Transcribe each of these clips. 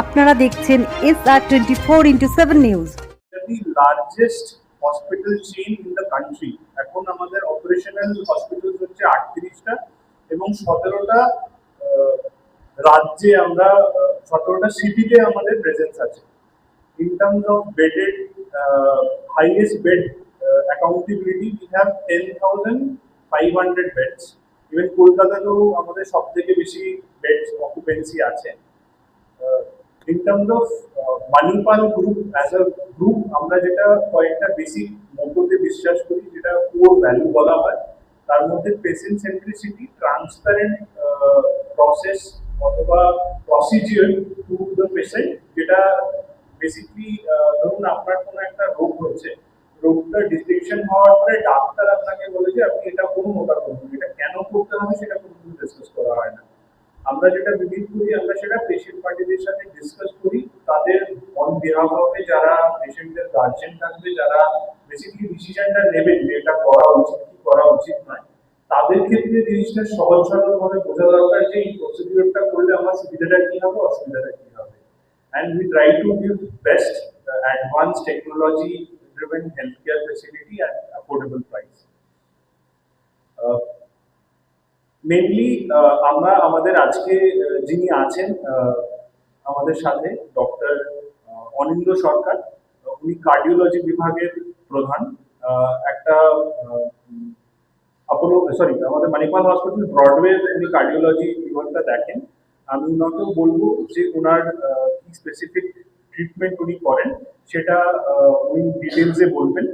আপনারা দেখছেন S R twenty four into seven news largest hospital chain in the country. এখন আমাদের operational hospital হচ্ছে আটত্রিশটা এবং সতেরোটা রাজ্যে আমরা সতেরোটা সিটিতে আমাদের প্রেজেন্স আছে। In terms of bedded highest bed accountability we have ten thousand five hundred beds even কলকাতাতেও আমাদের সব থেকে বেশি বেডস অকুপেন্সি আছে। In terms of Manipal group as a group আমরা যেটা কয়েকটা বেসিক মততে বিশ্বাস করি, যেটা কোর ভ্যালু বলা হয়, তার মধ্যে পেশেন্ট সেন্ট্রিসিটি ট্রান্সপারেন্ট প্রসেস অথবা প্রসিজিওর টু দ্য পেশেন্ট যেটা বেসিকলি ধরুন আপনার কোনো একটা রোগ হচ্ছে রোগটা ডিটেকশন হওয়ার পরে ডাক্তার আপনাকে বলে যে, আপনি এটা করুন ওটা করুন এটা কেন করতে হবে সেটা কোনো ডিসকাস করা হয় না আমরা যেটা বিলিভ করি আমরা সেটা পেশেন্ট পার্টিদের সাথে ডিসকাস করি তাদের অন বিহাফ হবে যারা পেশেন্টের গার্জেন থাকবে যারা বেসিক্যালি ডিসিশনটা নেবেন যে এটা করা উচিত কি করা উচিত নয় তাদের ক্ষেত্রে জিনিসটা সহজ সরল ভাবে বোঝা দরকার যে এই প্রসিডিওরটা করলে আমার সুবিধাটা কি হবে অসুবিধাটা কি হবে। And we try to give best uh, advanced technology driven healthcare facility at affordable price mainly আমরা আমাদের আজকে যিনি আছেন আমাদের সাথে ডক্টর অনিন্দ সরকার, উনি কার্ডিওলজি বিভাগের প্রধান। একটা আপোলো সরি আমাদের মানিকপাল হসপিটাল ব্রডওয়ে উনি কার্ডিওলজি বিভাগটা দেখেন। আমি ওনাকেও বলব যে ওনার কি স্পেসিফিক ট্রিটমেন্ট উনি করেন, সেটা উনি ডিটেলসে বলবেন।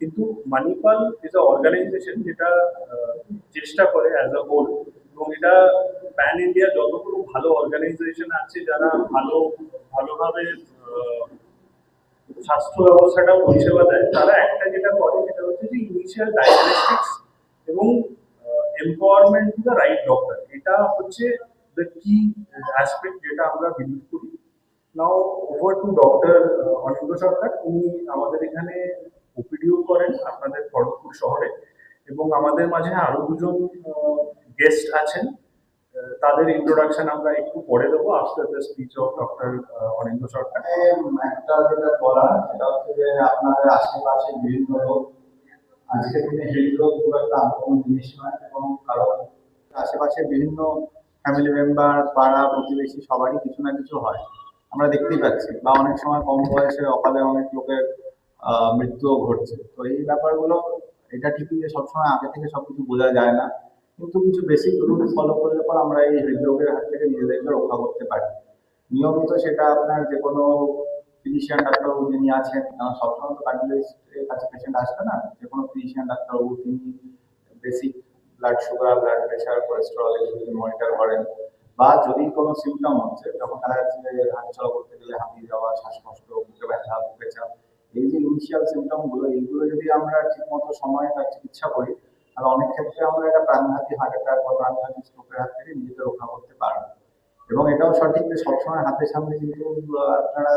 কিন্তু মানিপাল ইজ আ অর্গানাইজেশন যেটা চেষ্টা করে অ্যাজ আ হোল এবং এটা প্যান ইন্ডিয়া যতগুলো ভালো অর্গানাইজেশন আছে যারা ভালো, ভালোভাবে স্বাস্থ্য ব্যবস্থাটা পরিষেবা দেয়, তারা একটা যেটা করে সেটা হচ্ছে যে ইনিশিয়াল ডায়াগনস্টিক্স এবং empowerment to the right doctor এটা হচ্ছে দ্য কি অ্যাসপেক্ট যেটা আমরা বিলিভ করি। Now over to doctor Anindya Sarkar. উনি আমাদের এখানে ওপিডিও করেন আপনাদের খড়গপুর শহরে এবং আমাদের মাঝে আরও দুজন গেস্ট আছেন। তাদের ইন্ট্রোডাকশন আমরা একটু পরে দেবো after the speech of doctor Anindya Sarkar. একটা যেটা বলার, সেটা হচ্ছে যে আপনাদের আশেপাশে বিভিন্ন লোক, আজকের দিনে হৃদরোগ খুব একটা আনকমন জিনিস নয় এবং কারণ আশেপাশে বিভিন্ন ফ্যামিলি মেম্বার পাড়া প্রতিবেশী সবারই কিছু না কিছু হয়। আমরা দেখতেই পাচ্ছি, বা অনেক সময় কম বয়সে অকালে অনেক লোকের মৃত্যুও ঘটছে। তো এই ব্যাপারগুলো, এটা ঠিকই যে সবসময় আগে থেকে সবকিছু বোঝা যায় না, কিন্তু কিছু বেসিক রুল ফলো করলে পর আমরা এই হৃদরোগের হাত থেকে নিজেদেরকে রক্ষা করতে পারি, নিয়মিত সেটা আপনার যে কোনো ফিজিশিয়ান ডাক্তারবাবু যিনি আছেন, কারণ সবসময় তো কার্ডিওলজিস্টের কাছে পেশেন্ট আসবে না, যে কোনো ফিজিশিয়ান ডাক্তারবাবু তিনি basic blood sugar blood pressure cholesterol এগুলো যদি মনিটর করেন, বা যদি কোনো সিমটম হচ্ছে যখন দেখা যাচ্ছে যে হাঁটাচলা করতে গেলে হাঁপিয়ে যাওয়া, শ্বাসকষ্ট বুকে ব্যথা বুকে চাপ এই যে ইনিশিয়াল সিমটমগুলো, এইগুলো যদি আমরা ঠিকমতো সময়ে তার চিকিৎসা করি, তাহলে অনেক ক্ষেত্রে আমরা এটা প্রাণঘাতী হার্ট অ্যাটাক বা প্রাণঘাতী স্ট্রোকের হাত থেকে নিজেকে রক্ষা করতে পারব। এবং এটাও সঠিক যে সবসময় হাতের সামনে কিন্তু আপনারা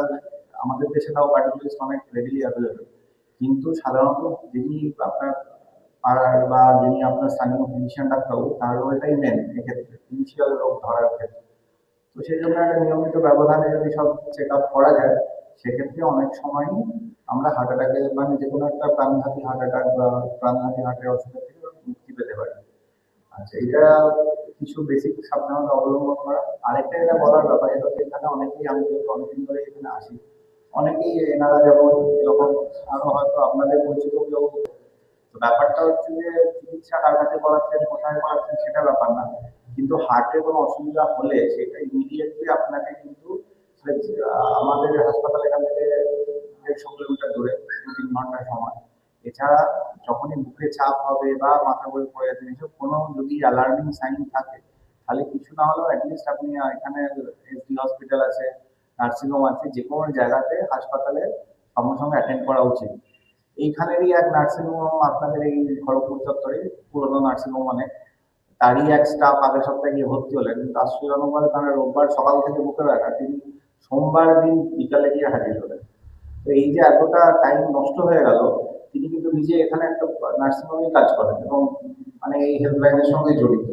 আমাদের দেশে তাও কার্ডিওলজিস্ট অনেক রেডিলি অ্যাভেলেবেল কিন্তু সাধারণত যিনি আপনার পাড়ার বা যিনি আপনার স্থানীয় ফিজিশিয়ান ডাক্তারবাবু, তার রোলটাই নেন এক্ষেত্রে ইনিশিয়াল রোগ ধরার ক্ষেত্রে। তো সেই জন্য একটা নিয়মিত ব্যবধানে যদি সব চেক আপ করা যায়, সেক্ষেত্রে অনেক সময়ই আমরা হার্ট অ্যাটাকে মানে যে কোনো একটা প্রাণঘাতী হার্ট অ্যাটাক বা প্রাণঘাতী হার্টের অসুখের থেকে মুক্তি পেতে পারি। আচ্ছা এটা কিছু বেসিক সাবধানতা অবলম্বন করা। আরেকটা এটা বলার ব্যাপার, এটা হচ্ছে এখানে অনেকেই, আমি যেহেতু অনেকদিন ধরে এখানে আসি অনেকেই এনারা যেমন যখন আরও হয়তো আপনাদের পরিচিত কেউ, তো ব্যাপারটা হচ্ছে যে চিকিৎসা কার করাচ্ছেন, কোথায় করাচ্ছেন সেটা ব্যাপার না। কিন্তু হার্টে কোনো অসুবিধা হলে সেটা ইমিডিয়েটলি আপনাকে কিন্তু, আমাদের হাসপাতাল এখান থেকে দেড়শো কিলোমিটার দূরে, দু তিন ঘণ্টার সময়। এছাড়া যখনই বুকে চাপ হবে বা মাথা ঘুরে পড়ে যাচ্ছে এসব কোনো যদি অ্যালার্মিং সাইন থাকে, তাহলে কিছু না হলেও অ্যাটলিস্ট আপনি এখানে এসডি হসপিটাল আছে নার্সিংহোম আছে, যে কোনো জায়গাতে হাসপাতালে সঙ্গে সঙ্গে অ্যাটেন্ড করা উচিত। এইখানেরই এক নার্সিংহোম আপনাদের এই খড়গপুর চত্বরে, পুরোনো নার্সিংহোম অনেক তারই এক স্টাফ আগের সপ্তাহে গিয়ে ভর্তি হলেন, কিন্তু আশ্চর্যজনকভাবে তারা রোববার সকাল থেকে বুকে ব্যথা তিনি সোমবার দিন বিকালে গিয়ে হাজির হলেন। তো এই যে এতটা টাইম নষ্ট হয়ে গেল, তিনি কিন্তু নিজে এখানে একটা নার্সিংহোমে কাজ করেন এবং মানে এই হেল্পলাইনের সঙ্গে জড়িত।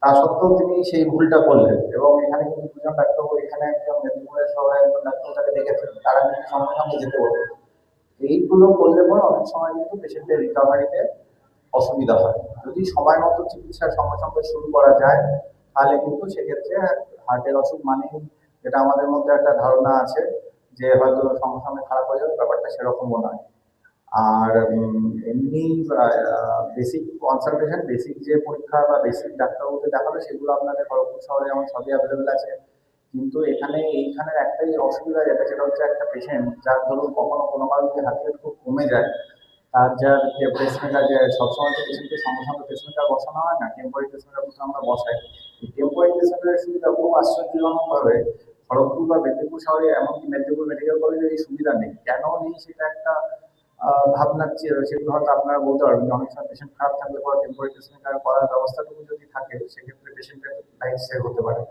তা সত্ত্বেও তিনি সেই ভুলটা করলেন এবং এখানে কিন্তু দুজন ডাক্তারবাবু এখানে একজন মেদিনীপুরের সবাই একজন ডাক্তার তাকে দেখেছেন, তারা কিন্তু সঙ্গে সঙ্গে যেতে বলবেন এইগুলো করলে পরে অনেক সময় কিন্তু পেশেন্টের রিকভারিতে অসুবিধা হয়। যদি সময় মতো চিকিৎসা সঙ্গে সঙ্গে শুরু করা যায়, তাহলে কিন্তু সেক্ষেত্রে হার্টের অসুখ মানেই যেটা আমাদের মধ্যে একটা ধারণা আছে যে হয়তো সঙ্গে সঙ্গে খারাপ হয়ে যাবে, ব্যাপারটা সেরকমও নয়। আর এমনি বেসিক কনসালটেশন বেসিক যে পরীক্ষা বা বেসিক ডাক্তারবাবুকে দেখাবে সেগুলো আপনাদের খড়গপুর শহরে যেমন সবই অ্যাভেলেবেল আছে। কিন্তু এখানে, এইখানের একটাই অসুবিধা যেটা, সেটা হচ্ছে একটা পেশেন্ট যার ধরুন কখনো কোনো কারণে হার্ট রেট খুব কমে যায়, তার যার যে পেসমেকার যে সবসময় তো পেশেন্টকে সঙ্গে সঙ্গে পেসমেকার বসানো হয় না টেম্পোরারি বসে আমরা বসাই। টেম্পোরারি পেসমেকারের সুবিধা খুব আশ্চর্যজনকভাবে খড়গপুর বা মেদিনীপুর শহরে এমনকি মেদিনীপুর মেডিকেল কলেজে এই সুবিধা নেই। কেন নেই সেটা একটা চে- সেগুলো হয়তো আপনারা বলতে পারবেন অনেক সময় পেশেন্ট খারাপ থাকলে পরে করার ব্যবস্থাটুকু যদি থাকে, সেক্ষেত্রে পেশেন্টের লাইফ সেভ হতে পারে।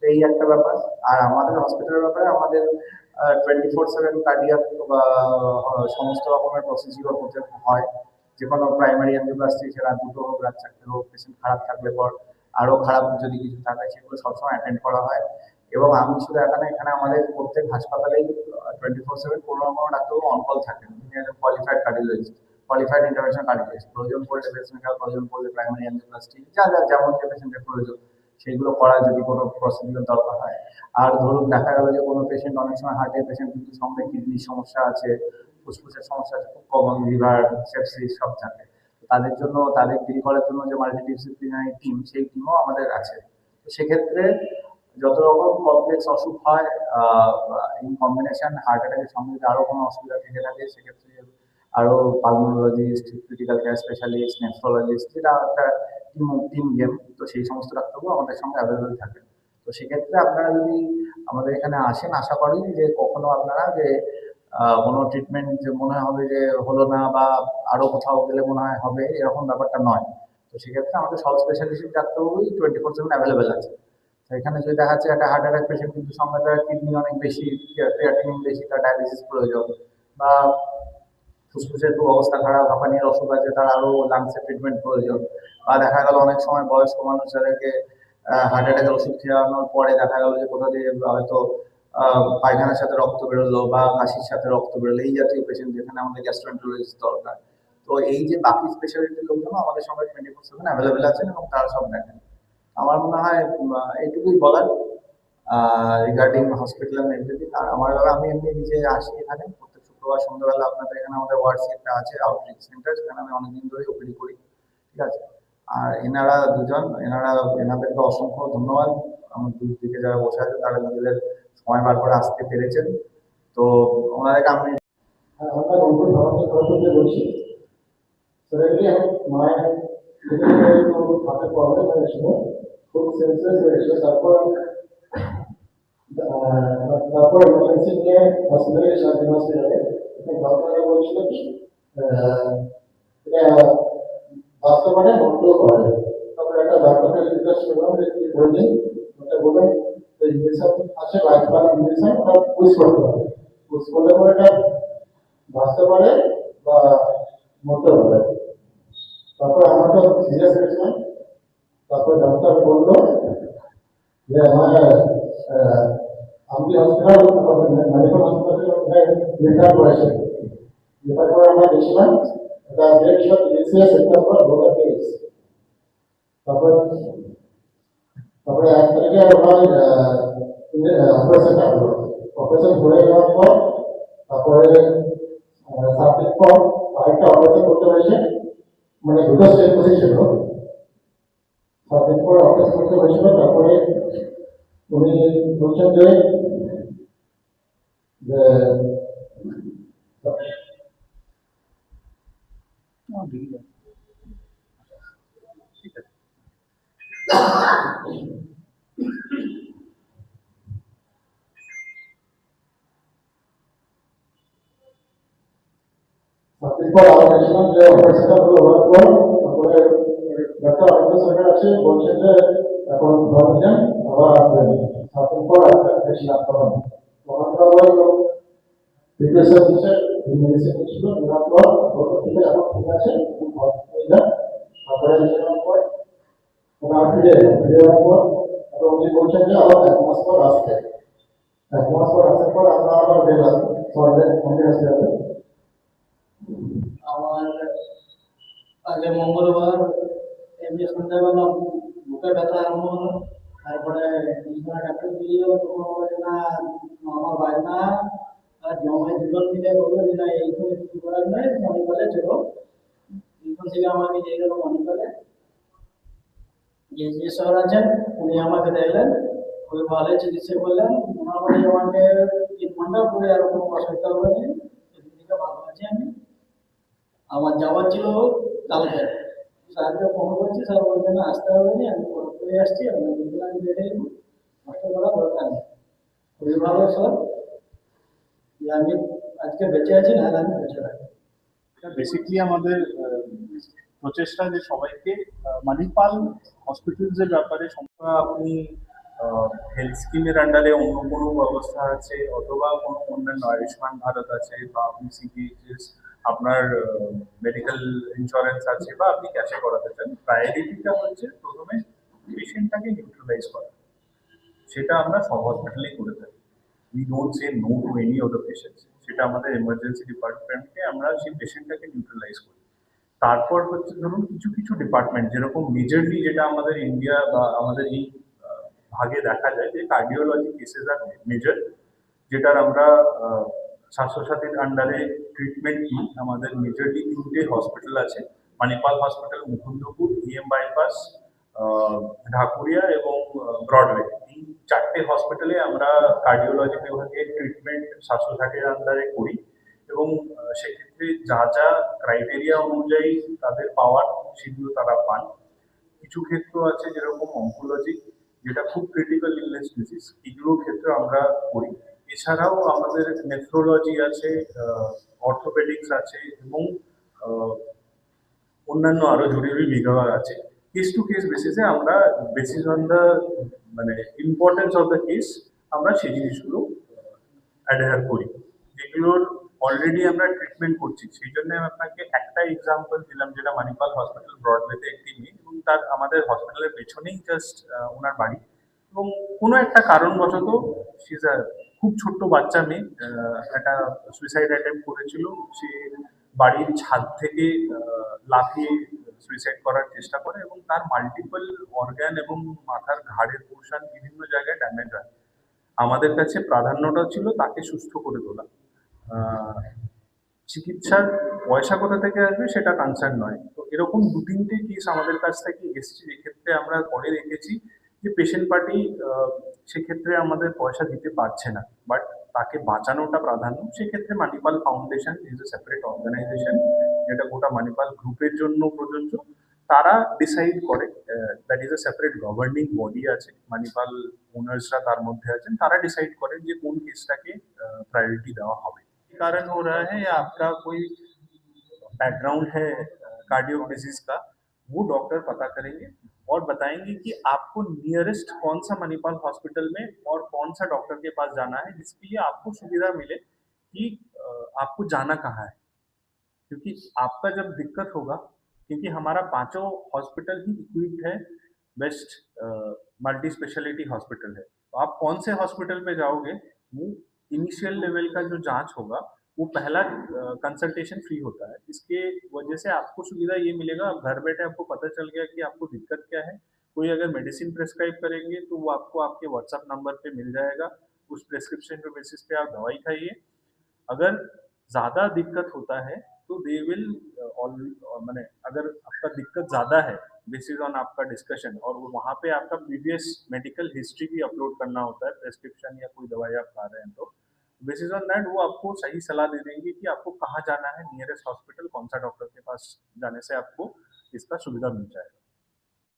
তো এই একটা ব্যাপার। আর আমাদের হসপিটালের ব্যাপারে আমাদের টোয়েন্টি ফোর সেভেন কার্ডিয়াক বা সমস্ত রকমের প্রসিজিওর হতে হয়। যে কোনো প্রাইমারি অ্যাঞ্জিওপ্লাস্টি সেটা দুটো হোক, রাত চারটে হোক পেশেন্ট খারাপ থাকলে পর আরও খারাপ যদি কিছু থাকে, সেগুলো সবসময় অ্যাটেন্ড করা হয়। এবং আমি শুধু এখানে এখানে আমাদের প্রত্যেক হাসপাতালেই টোয়েন্টি ফোর সেভেন কোনো না কোনো ডাক্তারবাবু অনকল থাকেন। তিনি একজন qualified cardiologist qualified intervention cardiologist প্রয়োজন পড়লে পেসমেকার প্রয়োজন পড়লে প্রাইমারি অ্যাঞ্জিওপ্লাস্টি যা যা, যেমন যে পেশেন্টের প্রয়োজন, সেগুলো করার যদি কোনো প্রসিডিউর দরকার হয়। আর ধরুন, দেখা গেল যে কোনো পেশেন্ট অনেক সময় হার্টের পেশেন্ট কিন্তু সঙ্গে কিডনির সমস্যা আছে, ফুসফুসের সমস্যা আছে, খুব কমন লিভার সেপসিস সব থাকে। তাদের জন্য, তাদের ডিল করার জন্য যে মাল্টিডিসিপ্লিনারি টিম সেই টিমও আমাদের আছে। তো সেক্ষেত্রে যত রকম কমপ্লেক্স অসুখ হয় ইন কম্বিনেশন হার্ট অ্যাটাকের সঙ্গে যদি আরও কোনো অসুবিধা থেকে থাকে, সেক্ষেত্রে আরও pulmonologist critical care specialist nephrologist যেটা একটা টিম টিম গেম তো সেই সমস্ত ডাক্তারবাবু আমাদের সঙ্গে অ্যাভেলেবেল থাকে তো সেক্ষেত্রে আপনারা যদি আমাদের এখানে আসেন, আশা করি যে কখনো আপনারা যে কোনো ট্রিটমেন্ট যে মনে হবে যে হলো না বা আরও কোথাও গেলে মনে হয় হবে, এরকম ব্যাপারটা নয়। তো সেক্ষেত্রে আমাদের সব স্পেশালিস্ট ডাক্তারবাবুই টোয়েন্টি ফোর সেভেন অ্যাভেলেবেল আছে। এখানে যদি দেখা যাচ্ছে একটা হার্ট অ্যাটাক পেশেন্ট কিন্তু সঙ্গে তার কিডনি অনেক বেশি ক্রিয়াটিনিন বেশি, তার ডায়ালিসিস প্রয়োজন বা ফুসফুসের খুব অবস্থা খারাপ হাঁপানির অসুখ আছে, তার আরও লাংসের ট্রিটমেন্ট প্রয়োজন বা দেখা গেল অনেক সময় বয়স্ক মানুষ যাদেরকে হার্ট অ্যাটাকের ওষুধ খাওয়ানোর পরে দেখা গেল যে কোথা দিয়ে হয়তো পায়খানার সাথে রক্ত বেরোলো বা কাশির সাথে রক্ত বেরোলো, এই জাতীয় পেশেন্ট যেখানে আমাদের গ্যাস্ট্রোএন্টারোলজিস্ট দরকার। তো এই যে বাকি স্পেশালিটির লোকজন আমাদের সঙ্গে টোয়েন্টি ফোর সেভেন অ্যাভেলেবেল আছেন এবং তারা সব দেখেন। আমার মনে হয় এইটুকুই বলার। রিগার্ডিং হসপিটাল এভরিথিং আর আমার আমি এমনি নিজে আসি এখানে। প্রত্যেক শুক্রবার সন্ধ্যাবেলা আপনাদের এখানে আমাদের ওয়ার্ড সেন্টার আছে আউটরিচ সেন্টার সেখানে আমি অনেকদিন ধরে ওপিডি করি। ঠিক আছে? আর এনারা দুজন এনারা এনাদেরকে অসংখ্য ধন্যবাদ। আমার দুই দিকে যারা বসে আছে তারা নিজেদের সময় বার করে আসতে পেরেছেন। তো ওনাদেরকে আমি হ্যাঁ, মায়ের হাতে প্রবলেম হয়েছিল খুব সেন্সলেস হয়েছিল তারপর তারপর এমার্জেন্সি নিয়ে হসপিটালে সাথে হসপিটালে ডক্টররা বলছিল কি এটা বাস্তবায়নে কন্ট্রোল করা। যায় তারপর একটা ডাক্তারকে জিজ্ঞাসা করলাম যে, কি বললেন ওটা বললেন ইঞ্জেকশন আছে লাইফ ইঞ্জেকশন ওটা পুশ করতে হবে। পুশ করলে পরে এটা বাঁচতে পারে বা মরতে পারে তারপর আমার তো সিরিয়াস হয়েছিলাম। তারপর ডাক্তার বলল যে আমার আমি হসপিটাল মেডিকেল হসপিটালে রেফার করেছে। রেফার করে আমরা গেছিলাম এটা ডেট ছিল তিরিশে সেপ্টেম্বর দু হাজার তেইশ তারপর, তারপরে এক তারিখে আমার অপারেশনটা হলো। অপারেশন হয়ে যাওয়ার পর, তারপরে সাত দিন পর আরেকটা অপারেশন করতে হয়েছে। মানে দুটো স্টেপ বসেছিল সাত দিন পর অপারেশন করতে হয়েছিল তারপরে উনি বলছেন যে যে আবার গেছিলাম যে অপারেশনটা পুরো হওয়ার পর তারপরে ডাক্তার আরেকটা সরকার আছে বলছেন যে এখন ঘরে যান আবার আসবেন সাতের পর একটা গেছিলাম তখন তখন তো আবার প্রিপারেশন দিচ্ছে মেডিসিন দিচ্ছিল নেওয়ার পর এখন ঠিক আছে ঘর হয়ে যান তারপরে গেছিলাম পর ওরা ফিরে ফিরে যাওয়ার পর তারপর উনি বলছেন যে আবার এক মাস পর আসতে। এক মাস পর আসার পর আমরা আবার গেলাম সরকার মন্দির হসপিটালে আমার আগে মঙ্গলবার, এমনি সন্ধ্যাবেলা বুকে ব্যথা আরম্ভ হলো। তারপরে তিনখানা ডাক্তার দিয়ে তখন না আমার বাড়ি না, আর জমায় দুজন মিলে বলল যে, না, এইখানে কিছু করার নেই, মণিপালে চলো। এইখান থেকে আমাকে নিয়ে গেল মণিপালে। যে যে স্যার আছেন, উনি আমাকে দেখলেন ওই ভালো চিকিৎসা করলেন। মোটামুটি আমাকে তিন ঘণ্টা পরে আর কোনো অসুবিধা হলো না সেদিন ভালো আছি আমি। আমার যাওয়ার ছিল কালকে স্যারকে ফোন করছি স্যার বলছে না আসতে হবে না আমি ফোন করে আসছি আপনার দুদিন আমি দেখে নেব কষ্ট করা দরকার নেই খুবই ভালো স্যার যে আমি আজকে বেঁচে আছি নাহলে আমি বেঁচে থাকি বেসিকলি আমাদের আহ, প্রচেষ্টা যে সবাইকে আহ, মানিপাল হসপিটালস এর ব্যাপারে সম্পূর্ণ আপনি হেলথ স্কিমের আন্ডারে অন্য কোনো ব্যবস্থা আছে অথবা কোনো অন্যান্য আয়ুষ্মান ভারত আছে বা আপনি সিবিএইচএস আপনার মেডিকেল ইন্স্যুরেন্স আছে বা আপনি ক্যাশে করাতে চান প্রায়োরিটিটা হচ্ছে প্রথমে পেশেন্টটাকে নিউট্রালাইজ করা। সেটা আমরা সব হসপিটালেই করে থাকি। We don't say no to any of patients সেটা আমাদের এমার্জেন্সি ডিপার্টমেন্টকে আমরা সেই পেশেন্টটাকে নিউট্রালাইজ করি। তারপর হচ্ছে ধরুন কিছু কিছু ডিপার্টমেন্ট যেরকম মেজরলি যেটা আমাদের ইন্ডিয়া বা আমাদের এই ভাগে দেখা যায় যে কার্ডিওলজি কেসেস আর মেজর যেটার আমরা স্বাস্থ্যসাথীর আন্ডারে ট্রিটমেন্ট নিই আমাদের মেজরলি তিনটে হসপিটাল আছে। Manipal hospital Mukundapur EM bypass Dhakuria এবং ব্রডওয়ে এই চারটে হসপিটালে আমরা কার্ডিওলজি বিভাগে ট্রিটমেন্ট স্বাস্থ্যসাথীর আন্ডারে করি এবং সেক্ষেত্রে যা যা ক্রাইটেরিয়া অনুযায়ী তাদের পাওয়ার সেগুলো তারা পান। কিছু ক্ষেত্র আছে যেরকম অঙ্কোলজি যেটা খুব ক্রিটিক্যাল ইলনেস ডিজিজ এগুলোর ক্ষেত্রে আমরা করি। এছাড়াও আমাদের নেফ্রোলজি আছে অর্থোপেডিক্স আছে এবং অন্যান্য আরও জরুরি বিভাগ আছে। কেস টু কেস বেসিসে আমরা বেসিস অন দ্য মানে ইম্পর্টেন্স অফ দ্য কেস আমরা সেই জিনিসগুলো অ্যাডহার করি। যেগুলোর অলরেডি আমরা ট্রিটমেন্ট করছি, সেই জন্য আমি আপনাকে একটা এক্সাম্পল দিলাম যেটা মানিপাল হসপিটাল ব্রডওয়েতে একটি মেয়ে এবং তার আমাদের হসপিটালের পেছনেই জাস্ট ওনার বাড়ি। এবং কোনো একটা কারণবশত সিজ খুব ছোট্ট বাচ্চা মেয়ে একটা সুইসাইড অ্যাটেম্প করেছিল। সে বাড়ির ছাদ থেকে লাফিয়ে সুইসাইড করার চেষ্টা করে এবং তার মাল্টিপল অর্গ্যান এবং মাথার ঘাড়ের পোর্শন বিভিন্ন জায়গায় ড্যামেজ হয়। আমাদের কাছে প্রাধান্যটা ছিল তাকে সুস্থ করে তোলা। চিকিৎসার পয়সা কোথা থেকে আসবে সেটা কনসার্ন নয়। তো এরকম দু তিনটে কেস আমাদের কাছ থেকে এসছে। এক্ষেত্রে আমরা পরে দেখেছি যে পেশেন্ট পার্টি সেক্ষেত্রে আমাদের পয়সা দিতে পারছে না বাট তাকে বাঁচানোটা প্রাধান্য সেক্ষেত্রে Manipal foundation is a separate organization যেটা গোটা মানিপাল গ্রুপের জন্য প্রযোজ্য তারা ডিসাইড করে that is a separate governing body আছে মানিপাল ওনার্সরা তার মধ্যে আছেন তারা ডিসাইড করেন যে কোন কেসটাকে प्रायोरिटी দেওয়া হবে कारण हो रहा है या आपका कोई बैकग्राउंड है कार्डियो डिजीज का वो डॉक्टर पता करेंगे और बताएँगे कि आपको नियरेस्ट कौन सा मणिपाल हॉस्पिटल में और कौन सा डॉक्टर के पास जाना है, जिसके लिए आपको सुविधा मिले कि आपको जाना कहाँ है। क्योंकि आपका जब दिक्कत होगा, क्योंकि हमारा पाँचों हॉस्पिटल ही इक्विप्ड है बेस्ट मल्टी स्पेशलिटी हॉस्पिटल है। तो आप कौन से हॉस्पिटल पे जाओगे, वो इनिशियल लेवल का जो जाँच होगा वो पहला कंसल्टेशन फ्री होता है। इसके वजह से आपको सुविधा ये मिलेगा, आप घर बैठे आपको पता चल गया कि आपको दिक्कत क्या है। कोई अगर मेडिसिन प्रेस्क्राइब करेंगे तो वो आपको आपके व्हाट्सएप नंबर पे मिल जाएगा। उस प्रेस्क्रिप्शन के बेसिस पे आप दवाई खाइए। अगर ज़्यादा दिक्कत होता है तो दे विल मैंने अगर आपका दिक्कत ज़्यादा है बेसिस ऑन आपका डिस्कशन और वो वहाँ पे आपका प्रीवियस मेडिकल हिस्ट्री भी अपलोड करना होता है प्रेस्क्रिप्शन या कोई दवाई आप खा रहे हैं तो। बेसिस ऑन दैट वो आपको सही सलाह दे देंगे कि आपको कहाँ जाना है नियरेस्ट हॉस्पिटल कौन सा डॉक्टर के पास जाने से आपको इसका सुविधा मिल जाएगा।